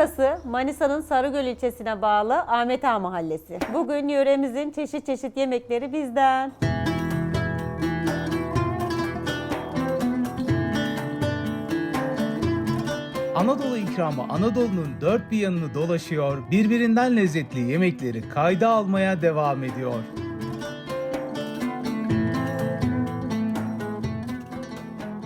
Burası Manisa'nın Sarıgöl ilçesine bağlı Ahmet Ağa Mahallesi. Bugün yöremizin çeşit çeşit yemekleri bizden. Anadolu ikramı Anadolu'nun dört bir yanını dolaşıyor, birbirinden lezzetli yemekleri kayda almaya devam ediyor.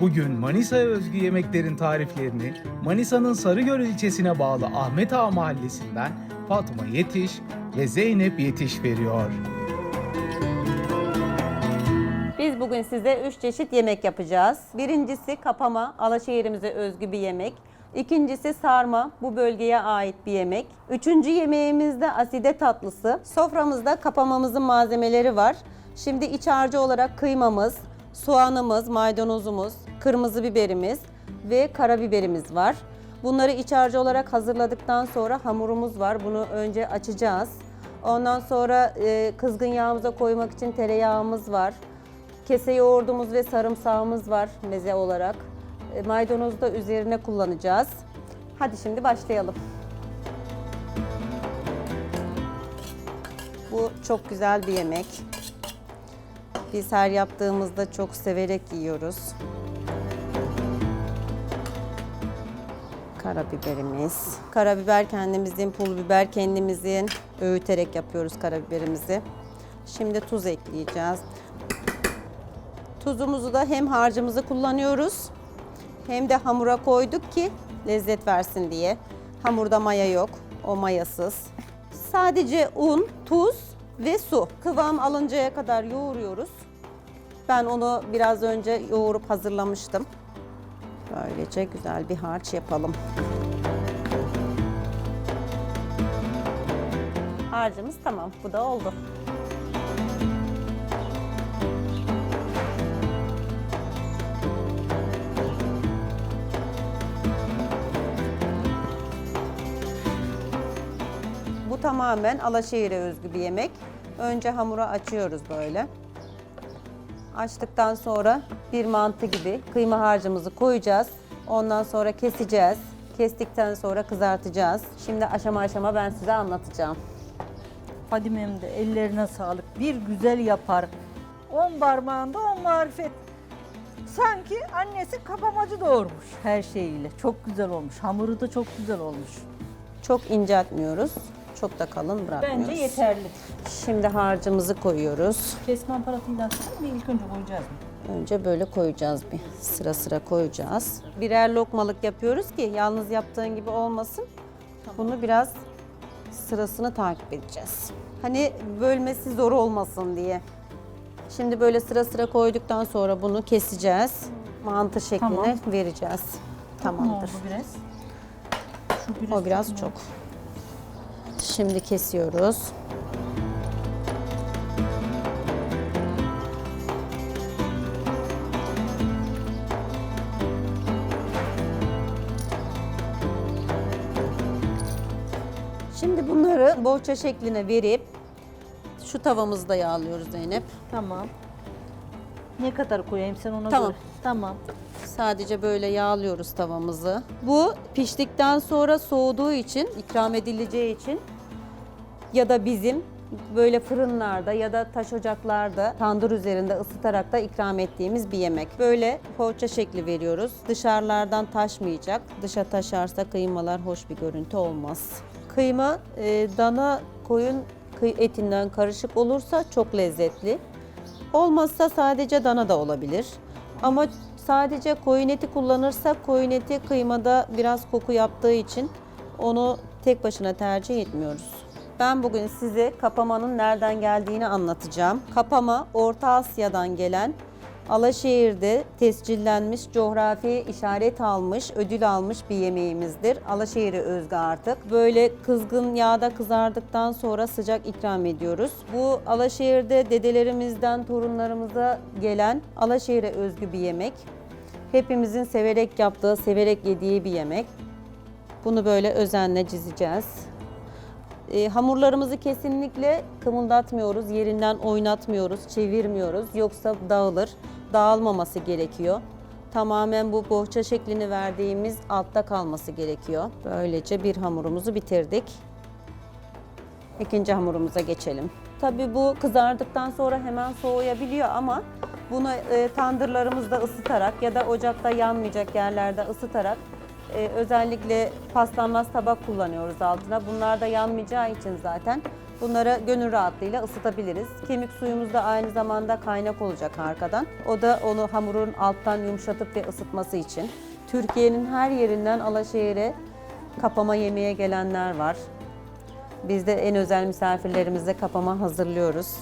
Bugün Manisa'ya özgü yemeklerin tariflerini Manisa'nın Sarıgöl ilçesine bağlı Ahmet Ağa Mahallesi'nden Fatma Yetiş ve Zeynep Yetiş veriyor. Biz bugün size 3 çeşit yemek yapacağız. Birincisi kapama, Alaşehir'imize özgü bir yemek. İkincisi sarma, bu bölgeye ait bir yemek. Üçüncü yemeğimiz de aside tatlısı. Soframızda kapamamızın malzemeleri var. Şimdi iç harcı olarak kıymamız, soğanımız, maydanozumuz, kırmızı biberimiz ve karabiberimiz var. Bunları iç harcı olarak hazırladıktan sonra hamurumuz var. Bunu önce açacağız. Ondan sonra e, kızgın yağımıza koymak için tereyağımız var. Kese yoğurdumuz ve sarımsağımız var meze olarak. E, Maydanozu da üzerine kullanacağız. Hadi şimdi başlayalım. Bu çok güzel bir yemek. Biz her yaptığımızda çok severek yiyoruz. Karabiberimiz. Karabiber kendimizin, pul biber kendimizin. Öğüterek yapıyoruz karabiberimizi. Şimdi tuz ekleyeceğiz. Tuzumuzu da hem harcımızı kullanıyoruz hem de hamura koyduk ki lezzet versin diye. Hamurda maya yok, o mayasız. Sadece un, tuz ve su. Kıvam alıncaya kadar yoğuruyoruz. Ben onu biraz önce yoğurup hazırlamıştım. Böylece güzel bir harç yapalım. Harcımız tamam, bu da oldu. Bu tamamen Alaşehir'e özgü bir yemek. Önce hamuru açıyoruz böyle. Açtıktan sonra bir mantı gibi kıyma harcımızı koyacağız. Ondan sonra keseceğiz. Kestikten sonra kızartacağız. Şimdi aşama aşama ben size anlatacağım. Fadime'm de ellerine sağlık. Bir güzel yapar. On parmağında on marifet. Sanki annesi kapamacı doğurmuş her şeyiyle. Çok güzel olmuş. Hamuru da çok güzel olmuş. Çok inceltmiyoruz. Çok da kalın bırakmıyoruz. Bence yeterli. Şimdi harcımızı koyuyoruz. Kesme aparatıyla sonra mı ilk önce koyacağız mı? Önce böyle koyacağız bir. Sıra sıra koyacağız. Birer lokmalık yapıyoruz ki yalnız yaptığın gibi olmasın. Bunu biraz sırasını takip edeceğiz. Hani bölmesi zor olmasın diye. Şimdi böyle sıra sıra koyduktan sonra bunu keseceğiz. Mantı şekline Tamam. vereceğiz. Ne Tamamdır. oldu biraz? Şu O biraz çok. Şimdi kesiyoruz. Şimdi bunları bohça şekline verip şu tavamızda yağlıyoruz Zeynep. Tamam. Ne kadar koyayım sen ona Tamam. göre. Tamam. Sadece böyle yağlıyoruz tavamızı. Bu piştikten sonra soğuduğu için, ikram edileceği için ya da bizim böyle fırınlarda ya da taş ocaklarda tandır üzerinde ısıtarak da ikram ettiğimiz bir yemek. Böyle poğaça şekli veriyoruz. Dışarılardan taşmayacak. Dışa taşarsa kıymalar hoş bir görüntü olmaz. Kıyma e, dana koyun etinden karışık olursa çok lezzetli. Olmazsa sadece dana da olabilir. Ama sadece koyun eti kullanırsak koyun eti kıymada biraz koku yaptığı için onu tek başına tercih etmiyoruz. Ben bugün size kapamanın nereden geldiğini anlatacağım. Kapama Orta Asya'dan gelen Alaşehir'de tescillenmiş, coğrafi işaret almış, ödül almış bir yemeğimizdir. Alaşehir'e özgü artık. Böyle kızgın yağda kızardıktan sonra sıcak ikram ediyoruz. Bu Alaşehir'de dedelerimizden torunlarımıza gelen Alaşehir'e özgü bir yemek. Hepimizin severek yaptığı, severek yediği bir yemek. Bunu böyle özenle çizeceğiz. E, hamurlarımızı kesinlikle kımıldatmıyoruz, yerinden oynatmıyoruz, çevirmiyoruz. Yoksa dağılır. Dağılmaması gerekiyor. Tamamen bu bohça şeklini verdiğimiz altta kalması gerekiyor. Böylece bir hamurumuzu bitirdik. İkinci hamurumuza geçelim. Tabii bu kızardıktan sonra hemen soğuyabiliyor ama bunu e, tandırlarımızda ısıtarak ya da ocakta yanmayacak yerlerde ısıtarak e, özellikle paslanmaz tabak kullanıyoruz altına. Bunlar da yanmayacağı için zaten bunları gönül rahatlığıyla ısıtabiliriz. Kemik suyumuz da aynı zamanda kaynak olacak arkadan. O da onu hamurun alttan yumuşatıp ve ısıtması için. Türkiye'nin her yerinden Alaşehir'e kapama yemeğe gelenler var. Biz de en özel misafirlerimize kapama hazırlıyoruz.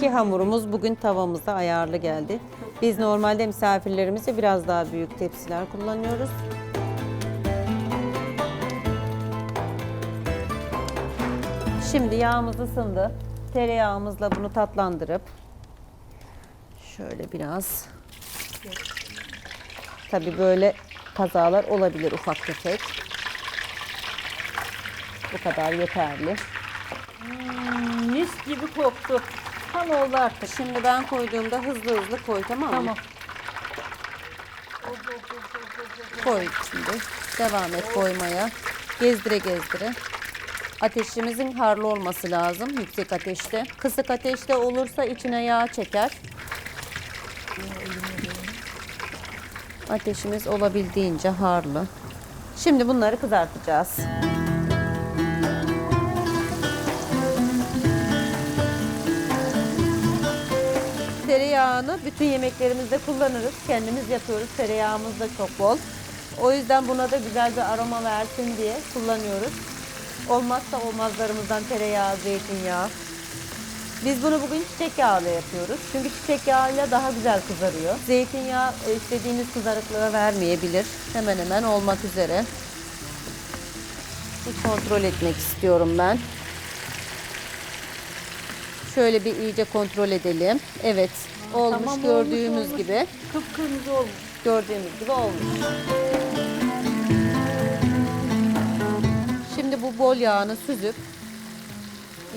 İki hamurumuz bugün tavamızda ayarlı geldi. Biz normalde misafirlerimize biraz daha büyük tepsiler kullanıyoruz. Şimdi yağımız ısındı. Tereyağımızla bunu tatlandırıp şöyle biraz tabii böyle kazalar olabilir ufak tefek. Bu kadar yeterli. Hmm, mis gibi koktu. Tam oldu artık. Şimdi ben koyduğumda hızlı hızlı koy tamam mı? Tamam. Koy şimdi. Devam et koymaya. Gezdire gezdire. Ateşimizin harlı olması lazım yüksek ateşte. Kısık ateşte olursa içine yağ çeker. Ateşimiz olabildiğince harlı. Şimdi bunları kızartacağız. Tereyağını bütün yemeklerimizde kullanırız. Kendimiz yapıyoruz. Tereyağımız da çok bol. O yüzden buna da güzel bir aroma versin diye kullanıyoruz. Olmazsa olmazlarımızdan tereyağı, zeytinyağı. Biz bunu bugün çiçek yağıyla yapıyoruz. Çünkü çiçek yağıyla daha güzel kızarıyor. Zeytinyağı e, istediğiniz kızarıklığı vermeyebilir. Hemen hemen olmak üzere. Bir kontrol etmek istiyorum ben. Şöyle bir iyice kontrol edelim. Evet, olmuş Tamam, olmuş, gördüğümüz olmuş. gibi. Kıpkırmızı olmuş. Gördüğümüz gibi olmuş. Şimdi bu bol yağını süzüp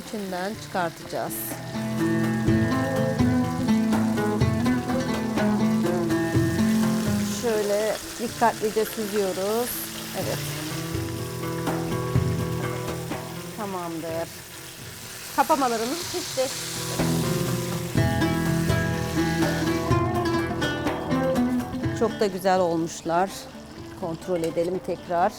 içinden çıkartacağız. Şöyle dikkatlice süzüyoruz. Evet. Tamamdır. Kapamalarımız pişti. Çok da güzel olmuşlar. Kontrol edelim tekrar.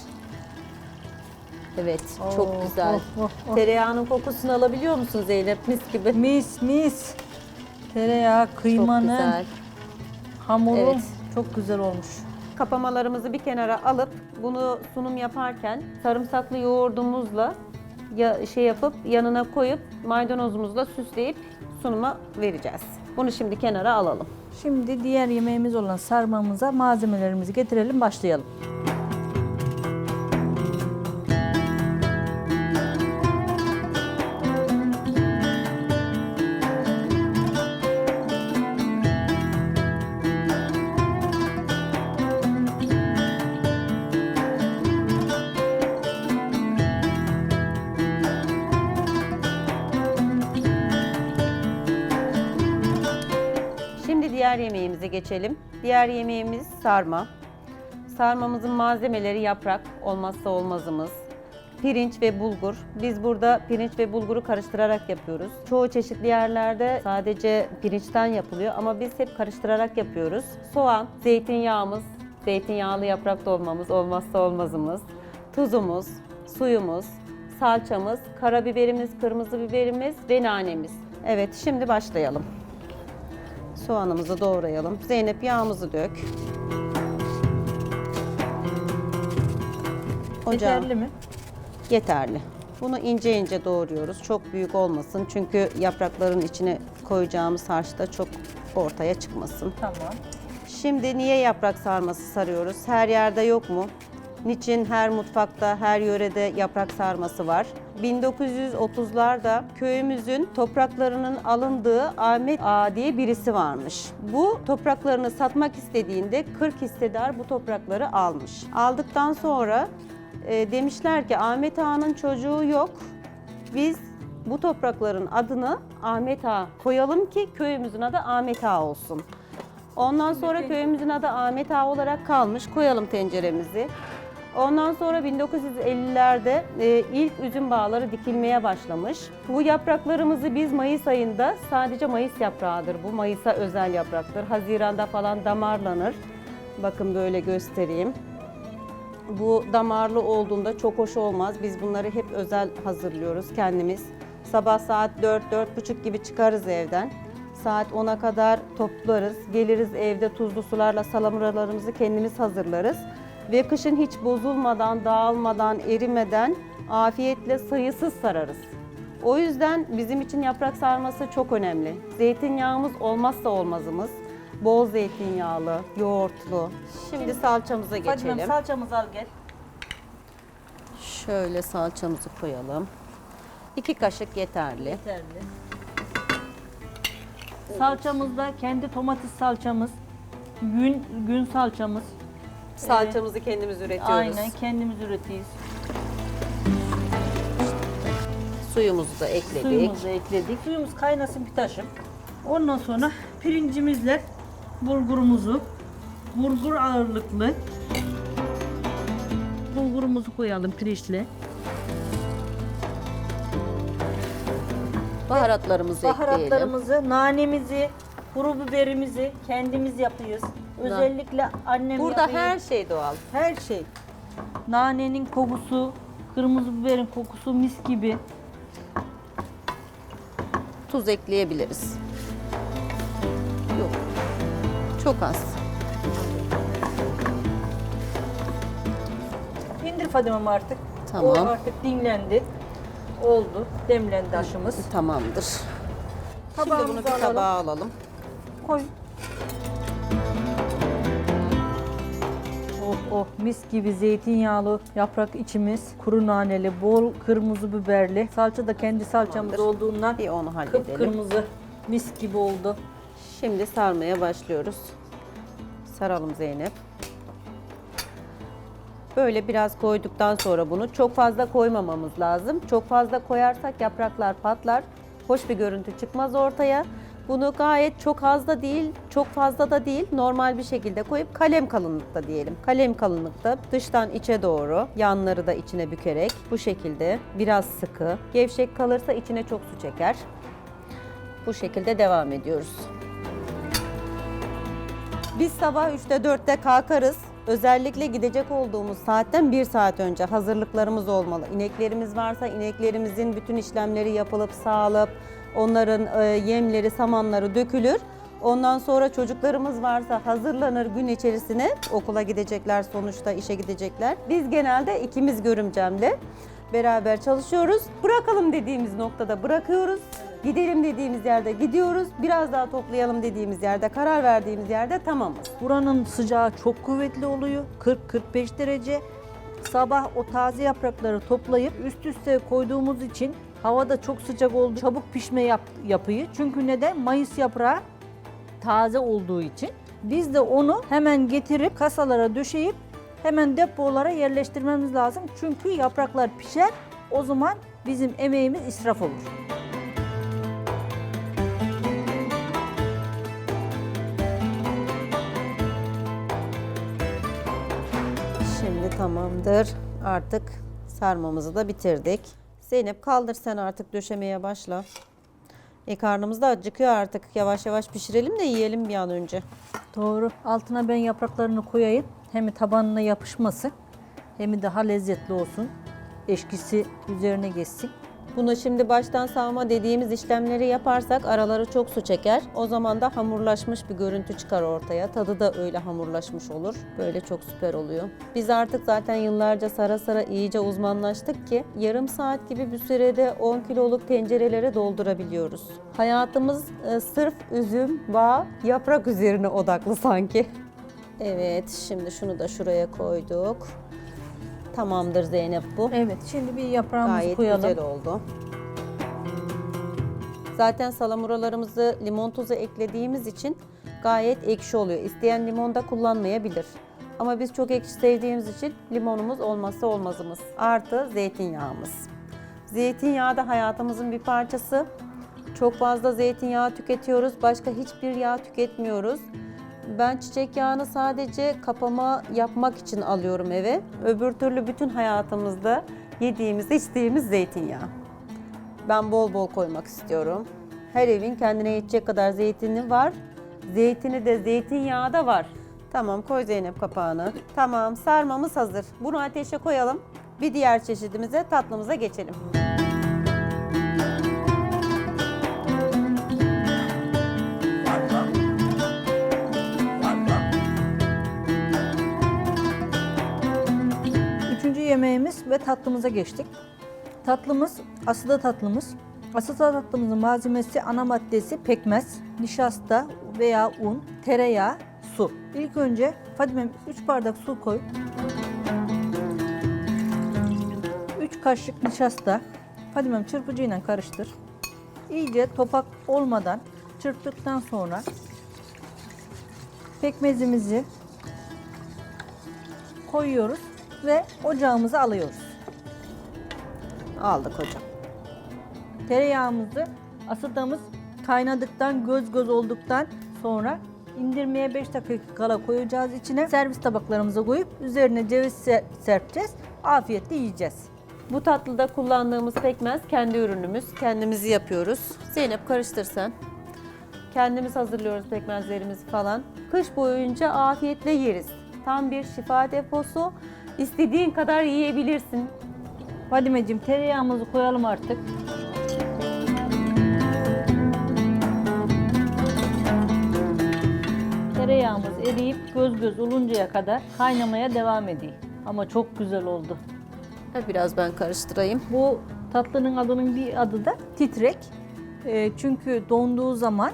Evet, çok Oh, güzel. oh, oh, oh. Tereyağının kokusunu alabiliyor musun Zeynep? Mis gibi. Mis mis. Tereyağı, Çok kıymanın, güzel. hamuru Evet. çok güzel olmuş. Kapamalarımızı bir kenara alıp bunu sunum yaparken sarımsaklı yoğurdumuzla ya şey yapıp yanına koyup maydanozumuzla süsleyip sunuma vereceğiz. Bunu şimdi kenara alalım. Şimdi diğer yemeğimiz olan sarmamıza malzemelerimizi getirelim başlayalım. Diğer yemeğimize geçelim. Diğer yemeğimiz sarma. Sarmamızın malzemeleri yaprak, olmazsa olmazımız. Pirinç ve bulgur. Biz burada pirinç ve bulguru karıştırarak yapıyoruz. Çoğu çeşitli yerlerde sadece pirinçten yapılıyor ama biz hep karıştırarak yapıyoruz. Soğan, zeytinyağımız, zeytinyağlı yaprak dolmamız olmazsa olmazımız. Tuzumuz, suyumuz, salçamız, karabiberimiz, kırmızı biberimiz ve nanemiz. Evet, şimdi başlayalım. Soğanımızı doğrayalım. Zeynep yağımızı dök. Ocağım Yeterli mi? yeterli. Bunu ince ince doğruyoruz. Çok büyük olmasın. Çünkü yaprakların içine koyacağımız harçta çok ortaya çıkmasın. Tamam. Şimdi niye yaprak sarması sarıyoruz? Her yerde yok mu? Niçin her mutfakta, her yörede yaprak sarması var? 1930'larda köyümüzün topraklarının alındığı Ahmet Ağa diye birisi varmış. Bu topraklarını satmak istediğinde 40 hissedar bu toprakları almış. Aldıktan sonra e, demişler ki Ahmet Ağa'nın çocuğu yok. Biz bu toprakların adını Ahmet Ağa koyalım ki köyümüzün adı Ahmet Ağa olsun. Ondan sonra köyümüzün adı Ahmet Ağa olarak kalmış. Koyalım tenceremizi. Ondan sonra 1950'lerde e, ilk üzüm bağları dikilmeye başlamış. Bu yapraklarımızı biz Mayıs ayında sadece Mayıs yaprağıdır. Bu Mayıs'a özel yapraktır. Haziranda falan damarlanır. Bakın böyle göstereyim. Bu damarlı olduğunda çok hoş olmaz. Biz bunları hep özel hazırlıyoruz kendimiz. Sabah saat 4-4.30 gibi çıkarız evden. Saat 10'a kadar toplarız. Geliriz evde tuzlu sularla salamuralarımızı kendimiz hazırlarız. Ve kışın hiç bozulmadan, dağılmadan, erimeden afiyetle sayısız sararız. O yüzden bizim için yaprak sarması çok önemli. Zeytinyağımız olmazsa olmazımız. Bol zeytinyağlı, yoğurtlu. Şimdi salçamıza geçelim. Fadimem salçamızı al gel. Şöyle salçamızı koyalım. İki kaşık yeterli. Yeterli. Salçamız da kendi domates salçamız, gün gün salçamız. Salçamızı kendimiz üretiyoruz. Aynen kendimiz üretiyoruz. Suyumuzu da ekledik. Suyumuzu ekledik. Suyumuz kaynasın bir taşım. Ondan sonra pirincimizle bulgurumuzu, bulgur ağırlıklı bulgurumuzu koyalım pirinçle. Baharatlarımızı ekleyelim. Baharatlarımızı, nanemizi, kuru biberimizi kendimiz yapıyoruz. Özellikle annem Burada yapıyor. her şey doğal. her şey. Nanenin kokusu, kırmızı biberin kokusu mis gibi. Tuz ekleyebiliriz. Yok. Çok az. İndir Fadimem artık. Tamam. O artık dinlendi. Oldu. Demlendi aşımız. Tamamdır. Şimdi bunu bir alalım. tabağa alalım. Koy. Oh mis gibi zeytinyağlı yaprak içimiz, kuru naneli, bol kırmızı biberli. Salça da kendi salçamız Tamamdır. olduğundan Bir onu halledelim. kıpkırmızı mis gibi oldu. Şimdi sarmaya başlıyoruz. Saralım Zeynep. Böyle biraz koyduktan sonra bunu çok fazla koymamamız lazım. Çok fazla koyarsak yapraklar patlar. Hoş bir görüntü çıkmaz ortaya. Bunu gayet çok az da değil, çok fazla da değil, normal bir şekilde koyup kalem kalınlıkta diyelim. Kalem kalınlıkta dıştan içe doğru, yanları da içine bükerek bu şekilde biraz sıkı. Gevşek kalırsa içine çok su çeker. Bu şekilde devam ediyoruz. Biz sabah 3'te 4'te kalkarız. Özellikle gidecek olduğumuz saatten bir saat önce hazırlıklarımız olmalı. İneklerimiz varsa ineklerimizin bütün işlemleri yapılıp sağlıp onların e, yemleri, samanları dökülür. Ondan sonra çocuklarımız varsa hazırlanır gün içerisine. Okula gidecekler sonuçta işe gidecekler. Biz genelde ikimiz görümcemle beraber çalışıyoruz. Bırakalım dediğimiz noktada bırakıyoruz. Gidelim dediğimiz yerde gidiyoruz. Biraz daha toplayalım dediğimiz yerde, karar verdiğimiz yerde tamamız. Buranın sıcağı çok kuvvetli oluyor. 40-45 derece. Sabah o taze yaprakları toplayıp üst üste koyduğumuz için havada çok sıcak oldu. Çabuk pişme yap, yapıyı. Çünkü neden? Mayıs yaprağı taze olduğu için. Biz de onu hemen getirip kasalara döşeyip hemen depolara yerleştirmemiz lazım. Çünkü yapraklar pişer. O zaman bizim emeğimiz israf olur. Şimdi tamamdır. Artık sarmamızı da bitirdik. Zeynep kaldır sen artık döşemeye başla. E karnımız da acıkıyor artık. Yavaş yavaş pişirelim de yiyelim bir an önce. Doğru. Altına ben yapraklarını koyayım. Hem tabanına yapışması hem daha lezzetli olsun. Eşkisi üzerine geçsin. Bunu şimdi baştan sağma dediğimiz işlemleri yaparsak araları çok su çeker. O zaman da hamurlaşmış bir görüntü çıkar ortaya. Tadı da öyle hamurlaşmış olur. Böyle çok süper oluyor. Biz artık zaten yıllarca sara sara iyice uzmanlaştık ki yarım saat gibi bir sürede 10 kiloluk tencerelere doldurabiliyoruz. Hayatımız e, sırf üzüm, bağ, yaprak üzerine odaklı sanki. Evet, şimdi şunu da şuraya koyduk. Tamamdır Zeynep bu. Evet şimdi bir yaprağımızı Gayet koyalım. güzel oldu. Zaten salamuralarımızı limon tuzu eklediğimiz için gayet ekşi oluyor. İsteyen limon da kullanmayabilir. Ama biz çok ekşi sevdiğimiz için limonumuz olmazsa olmazımız. Artı zeytinyağımız. Zeytinyağı da hayatımızın bir parçası. Çok fazla zeytinyağı tüketiyoruz. Başka hiçbir yağ tüketmiyoruz. Ben çiçek yağını sadece kapama yapmak için alıyorum eve. Öbür türlü bütün hayatımızda yediğimiz, içtiğimiz zeytinyağı. Ben bol bol koymak istiyorum. Her evin kendine yetecek kadar zeytini var. Zeytini de zeytinyağı da var. Tamam koy Zeynep kapağını. Tamam sarmamız hazır. Bunu ateşe koyalım. Bir diğer çeşidimize tatlımıza geçelim. Üçüncü yemeğimiz ve tatlımıza geçtik. Tatlımız asıda tatlımız. Asıda tatlımızın malzemesi ana maddesi pekmez, nişasta veya un, tereyağı, su. İlk önce Fadime 3 bardak su koy. 3 kaşık nişasta. Fadimem çırpıcıyla karıştır. İyice topak olmadan çırptıktan sonra pekmezimizi koyuyoruz ve ocağımıza alıyoruz. Aldık hocam. Tereyağımızı asıdamız kaynadıktan göz göz olduktan sonra indirmeye 5 dakika kala koyacağız içine. Servis tabaklarımıza koyup üzerine ceviz ser- serpeceğiz. Afiyetle yiyeceğiz. Bu tatlıda kullandığımız pekmez kendi ürünümüz. Kendimizi yapıyoruz. Zeynep karıştır sen. Kendimiz hazırlıyoruz pekmezlerimizi falan. Kış boyunca afiyetle yeriz. Tam bir şifa deposu. İstediğin kadar yiyebilirsin. Fadimeciğim tereyağımızı koyalım artık. Tereyağımız eriyip göz göz oluncaya kadar kaynamaya devam ediyor. Ama çok güzel oldu. Biraz ben karıştırayım. Bu tatlının adının bir adı da titrek. Ee, çünkü donduğu zaman,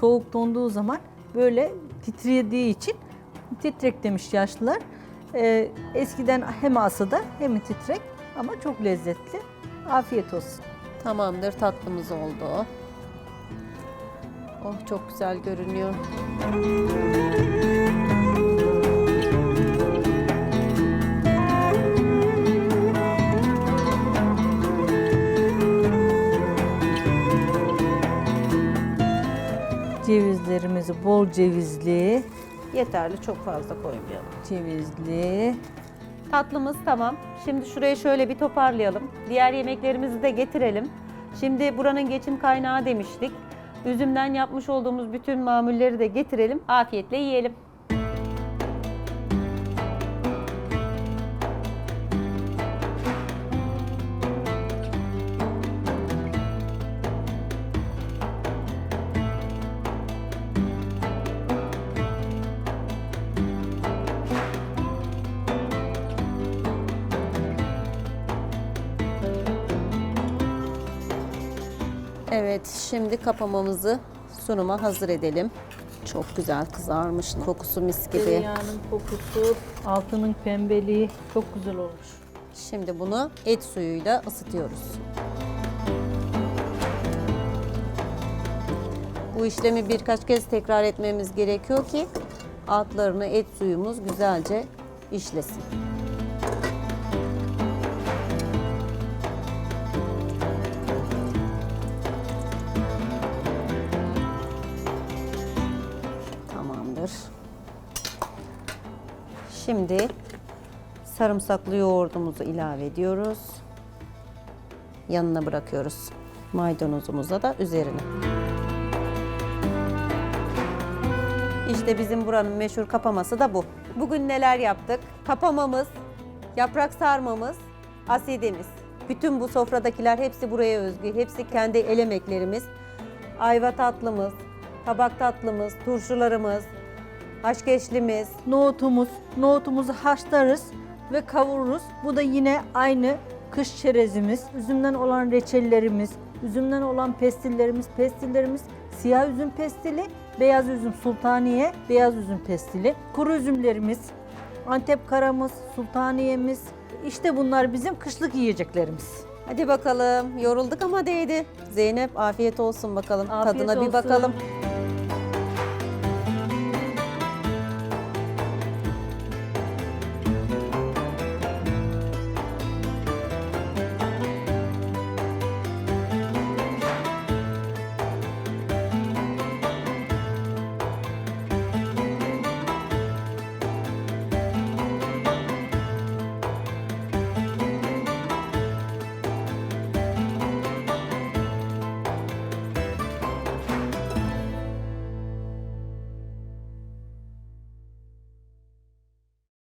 soğuk donduğu zaman böyle titrediği için titrek demiş yaşlılar. Ee, eskiden hem asıda hem titrek ama çok lezzetli. Afiyet olsun. Tamamdır tatlımız oldu. Oh çok güzel görünüyor. Cevizlerimizi bol cevizli, Yeterli çok fazla koymayalım. cevizli. Tatlımız tamam. Şimdi şurayı şöyle bir toparlayalım. Diğer yemeklerimizi de getirelim. Şimdi buranın geçim kaynağı demiştik. Üzümden yapmış olduğumuz bütün mamulleri de getirelim. Afiyetle yiyelim. Evet, şimdi kapamamızı sunuma hazır edelim. Çok güzel kızarmış. Kokusu mis gibi. Tereyağının kokusu, altının pembeliği çok güzel olmuş. Şimdi bunu et suyuyla ısıtıyoruz. Bu işlemi birkaç kez tekrar etmemiz gerekiyor ki altlarını et suyumuz güzelce işlesin. Şimdi sarımsaklı yoğurdumuzu ilave ediyoruz. Yanına bırakıyoruz. Maydanozumuza da üzerine. İşte bizim buranın meşhur kapaması da bu. Bugün neler yaptık? Kapamamız, yaprak sarmamız, asidemiz. Bütün bu sofradakiler hepsi buraya özgü. Hepsi kendi el emeklerimiz. Ayva tatlımız, tabak tatlımız, turşularımız, haşkeşlimiz, Nohutumuz, nohutumuzu haşlarız ve kavururuz. Bu da yine aynı kış çerezimiz, üzümden olan reçellerimiz, üzümden olan pestillerimiz, pestillerimiz siyah üzüm pestili, beyaz üzüm sultaniye, beyaz üzüm pestili, kuru üzümlerimiz, Antep karamız, sultaniyemiz. İşte bunlar bizim kışlık yiyeceklerimiz. Hadi bakalım. Yorulduk ama değdi. Zeynep afiyet olsun bakalım. Afiyet Tadına bir olsun. bakalım.